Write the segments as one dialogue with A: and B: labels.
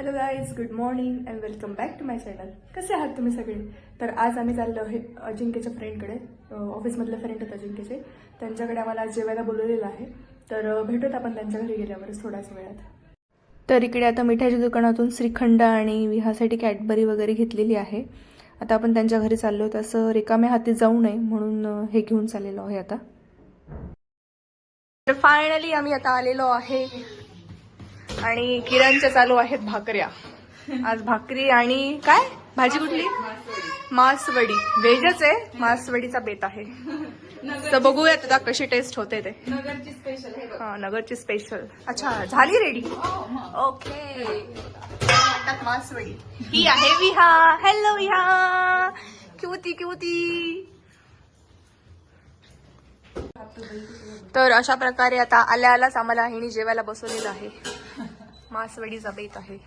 A: Hello guys good morning and welcome back to my channel कसे आहात तुम्ही सगळे? तर आज आम्ही चाललो आहे अजिंक्यच्या फ्रेंडकडे ऑफिसमधले फ्रेंड आहेत अजिंक्यचे त्यांच्याकडे आम्हाला आज जेवायला बोलवलेलं आहे. तर भेटूत आपण त्यांच्या घरी गेल्यावरच थोड्याच वेळात. तर इकडे आता मिठाच्या दुकानातून श्रीखंड आणि विहासाठी कॅडबरी वगैरे घेतलेली आहे. आता आपण त्यांच्या घरी चाललो तसं रिकाम्या हाती जाऊ नये म्हणून हे घेऊन चाललेलो आहे आता. तर फायनली आम्ही आता आलेलो आहे. आणि किरणच्या चालू आहेत भाकऱ्या. आज भाकरी आणि काय? भाजी कुठली? मासवडी. व्हेजच आहे मासवडीचा बेत आहे. तर बघूयात आता कशी टेस्ट होते ते. हा नगरची स्पेशल अच्छा झाली रेडी ओके मासवडी. ही आहे विहा. हॅलो विहा. क्यूती क्यूती तर अशा प्रकारे आता आल्या आल्याच आम्हाला हिने जेवायला बसवलेलं आहे. मासवडीचा बेत आहे.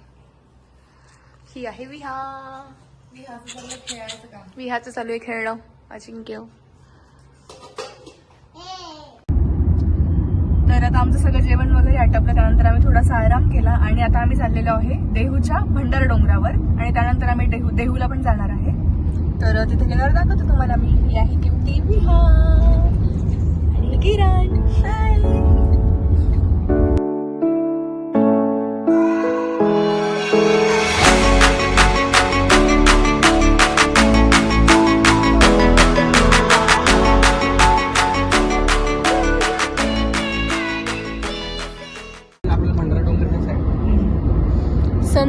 A: ही आहे विहा. विहाचं चालू आहे खेळणं. अजिंक्य. तर आता आमचं सगळं जेवण वगैरे आटपलं त्यानंतर आम्ही थोडासा आराम केला आणि आता आम्ही चाललेलो आहे देहूच्या भंडार डोंगरावर आणि त्यानंतर आम्ही देहू देहूला पण जाणार आहे. तर तिथे गेल्यावर दाखवतो तुम्हाला मी. ही आहे किमती विहा. आणि किरण.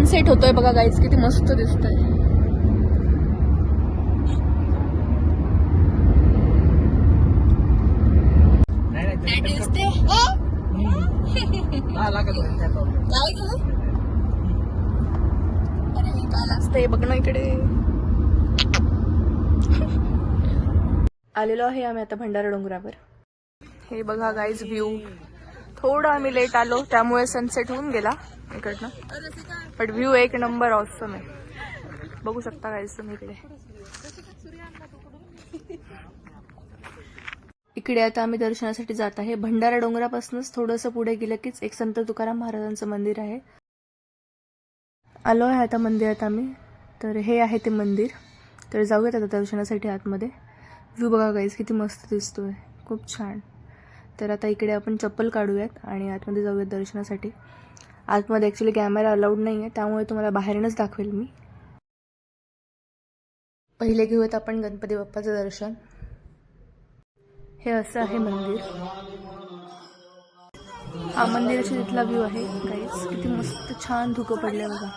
A: सनसेट होतोय बघा गाईज किती मस्त दिसतंय.
B: नाही नाही ते
A: दिसते.
B: हा. लागत नाही, काय problem.
A: काय ग? अरे काय असतंय बघ ना इकडे. आलेलो आहे आम्ही आता भंडारा डोंगरावर. हे बघा गाईज व्ह्यू थोडं आम्ही लेट आलो त्यामुळे सनसेट होऊन गेला. इकडनं. बट व्ह्यू एक नंबर ऑसम आहे. बघू शकता काय तुम्ही इकडे. इकडे आता आम्ही दर्शनासाठी जात आहे. भंडारा डोंगरापासूनच थोडंसं पुढे गेलं कीच एक संत तुकाराम महाराजांचं मंदिर आहे. आलो आहे आता मंदिरात आम्ही. तर हे आहे ते मंदिर. तर जाऊयात आता दर्शनासाठी आतमध्ये. व्ह्यू बघा गाईज किती मस्त दिसतोय. खूप छान. तर आता इकडे आपण चप्पल काढूयात आणि आतमध्ये जाऊयात दर्शनासाठी. आतमध्ये ॲक्च्युली कॅमेरा अलाउड नाही आहे त्यामुळे तुम्हाला बाहेरूनच दाखवेल मी. पहिले घेऊयात आपण गणपती बाप्पाचं दर्शन. हे असं आहे मंदिर. हा मंदिराच्या तिथला व्ह्यू आहे काहीच किती मस्त छान धुकं पडलं बघा.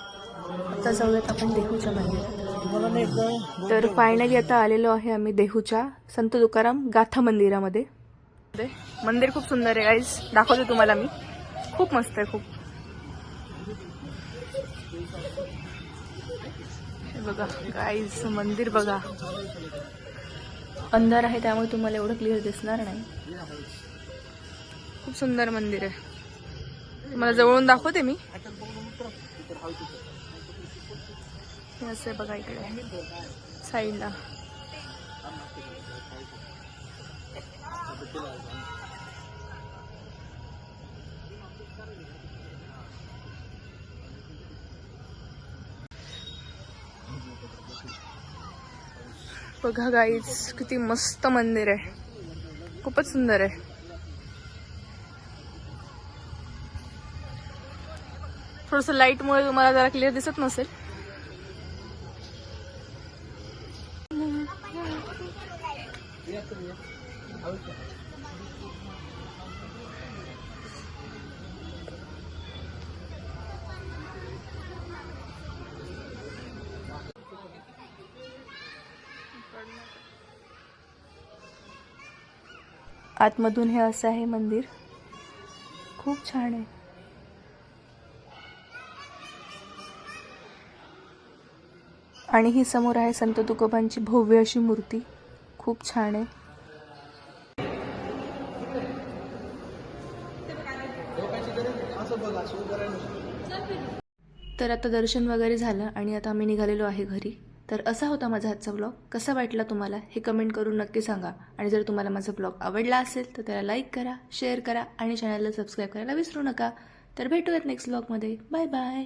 A: आता जाऊयात आपण देहूच्या मंदिरात. तर फायनली आता आलेलो आहे आम्ही देहूच्या संत तुकाराम गाथा मंदिरामध्ये. मंदिर खूप सुंदर आहे गाईज दाखवते तुम्हाला मी. खूप मस्त आहे खूप. बघा गाईज मंदिर बघा. अंधार आहे त्यामुळे तुम्हाला एवढं क्लिअर दिसणार नाही. खूप सुंदर मंदिर आहे. तुम्हाला जवळून दाखवते मी. असं आहे बघा इकडे. साईडला. बघा गाईज किती मस्त मंदिर आहे. खूपच सुंदर आहे. थोडस लाइट मुळे तुम्हाला जरा क्लिअर दिसत नसेल. आतमधून हे असं आहे मंदिर. खूप छान आहे. आणि ही समोर आहे संत तुकोबांची भव्य अशी मूर्ती. खूप छान आहे. तर आता दर्शन वगैरे झालं आणि आता आम्ही निघालेलो आहे घरी. तर असा होता माझा आजचा ब्लॉग कसा वाटला तुम्हाला हे कमेंट करून नक्की सांगा. आणि जर तुम्हाला माझा ब्लॉग आवडला असेल तर त्याला लाईक करा शेअर करा आणि चॅनलला सबस्क्राईब करायला विसरू नका. तर भेटूयात नेक्स्ट ब्लॉगमध्ये बाय बाय